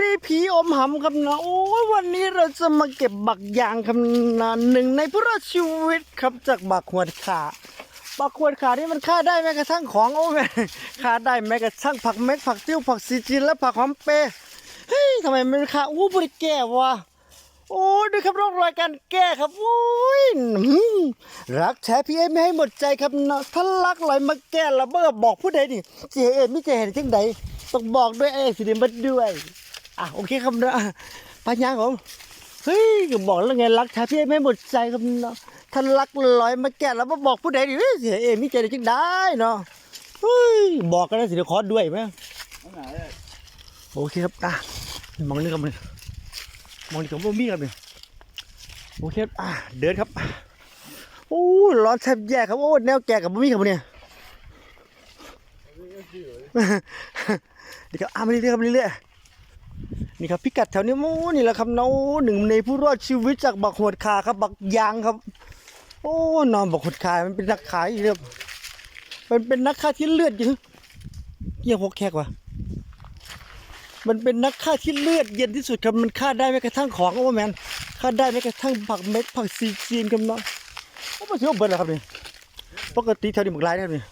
ดีผีอมหำครับนะโอ้วันนี้เราจะมาเก็บบักยางครับนะหนึ่งในพระราชีวิตครับจากบักขวดขาบักขวดขานี่มันฆ่าได้แม้กระทั่งของโอ้แม่ฆ่าได้แม้กระทั่งผักเม็กผักติ้วผักซีจีนและผักหอมเปรย์เฮ้ยทำไมมันฆ่าอู้บริแก้วะโอ้ดูครับร่องรอยการแก้ครับโอ้ยรักแท้พี่เอไม่ให้หมดใจครับนะถ้ารักลอยมาแก้แล้วเมื่อบอกผู้ใดนี่เจเอไม่เจเห็นจังใดต้องบอกด้วยไอ้สิเดมัดด้วย อะโอเคครับเนาะปัญญาผมเฮ้ยก็บอกแล้วไงรักชาพี่ไม่หมดใจครับเนาะท่านรักลอยมาแก่แล้วมาบอกผู้ใดดิเสียเอมีใจได้จังได้เนาะเฮ้ยบอกกันนะสิเดี๋ยวขอร์ด้วยไหมโอเคครับอะมองนี่ครับมันมองนี่กับบ่มีครับเนี่ยโอเคอะเดินครับโอ้ร้อนแทบแย่ครับโอ้แนวแก่กับบ่มีครับเนี่ยนี่ครับอ่ามาเรื่อยๆครับเรื่อยๆ นี่ครับพิกัดแถวนี้มูนี่แหละครับเนาะหนึ่งในผู้รอดชีวิตจากบักหวดขาครับ บักยางครับ โอ้นอนบักหวดขามันเป็นนักขายเรียบมันเป็นนักฆ่าที่เลือดเยอะเยี่ยงหกแขกวะมันเป็นนักฆ่าที่เลือดเย็นที่สุดครับมันฆ่าได้แม้กระทั่งของโอ้แมนฆ่าได้แม้กระทั่งผักเม็ดผักซีจีนครับเนาะโอ้มาถือว่าเบิร์ดแล้วครับนี่ปกติแถวนี้บักหลายนะครับนี่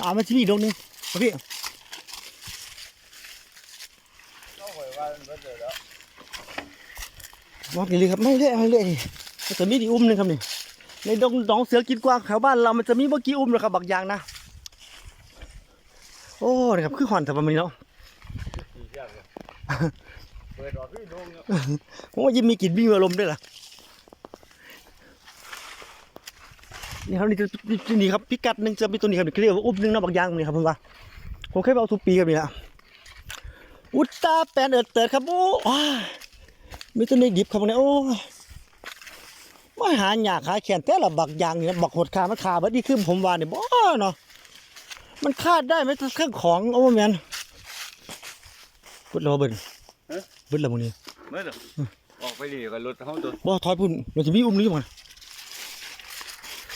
อ่ามันที่นี่ดงนึงเอาพี่ บอกนี่เลยครับไม่เรื่อยไม่เรื่อยนี่มันจะมีดีอุ้มหนึงครับนี่ในดงหนองเสือกินกวางแถวบ้านเรามันจะมีเมื่อกี้อุ้มเลยครับบักยางนะโอ้นี่ครับคือหอนแต่ประมาณนี้เนาะเปิดออกพี่ดงผมว่ายังมีกลิ่นมีอารมณ์ด้วยล่ะนี่ครับนี่จะนี่ครับพิกัดหนึ่งจะมีตัวนี้ครับนี่เขาเรียกว่าอุ้มหนึ่งนาะบักยางนี่ครับผมว่าผมเคยไปเอาทุกปีครับนี่ละ อุตตาแปนเอิดเติดครับโอ้ว้ามีตัวนี้ดิบครับเนี่ยโอ้ยมาหาหยาขาแขนแต่ละบักยางเนี่ยบักหดขามันขาบัดนี้ขึ้นผมว่าเนี่ยบ่เนาะมันคาดได้ไหมทั้งเครื่องของโอ้แมนพุดเราเบิ่นเบิ่นละมึงนี่เมื่อออกไปดิกับรถเขาตัวบ่ถอยพุ่นมันจะมีอุ้มนี้มัน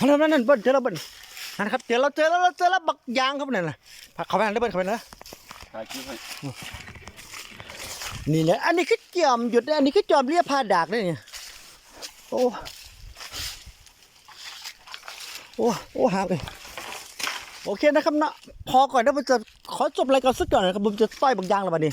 นั่นนั่นนั่นเบิ่นเจอแล้วเบิ่นนั่นครับเจอแล้วเจอแล้วเจอแล้วบักยางครับนั่นน่ะเข้าไปนั่นได้เบิ่นเข้าไปนะถ่ายคลิปให้ นี่แหละอันนี้คือจอมหยุดนะอันนี้คือจอมเลียผ้าดากเลยเนี่ยโอ้โอ้โอ้หาไปโอเคนะครับนะพอก่อนนะผมจะขอจบรายการสักก่อนนะครับผมจะต้อยบางอย่างแล้วบัดนี้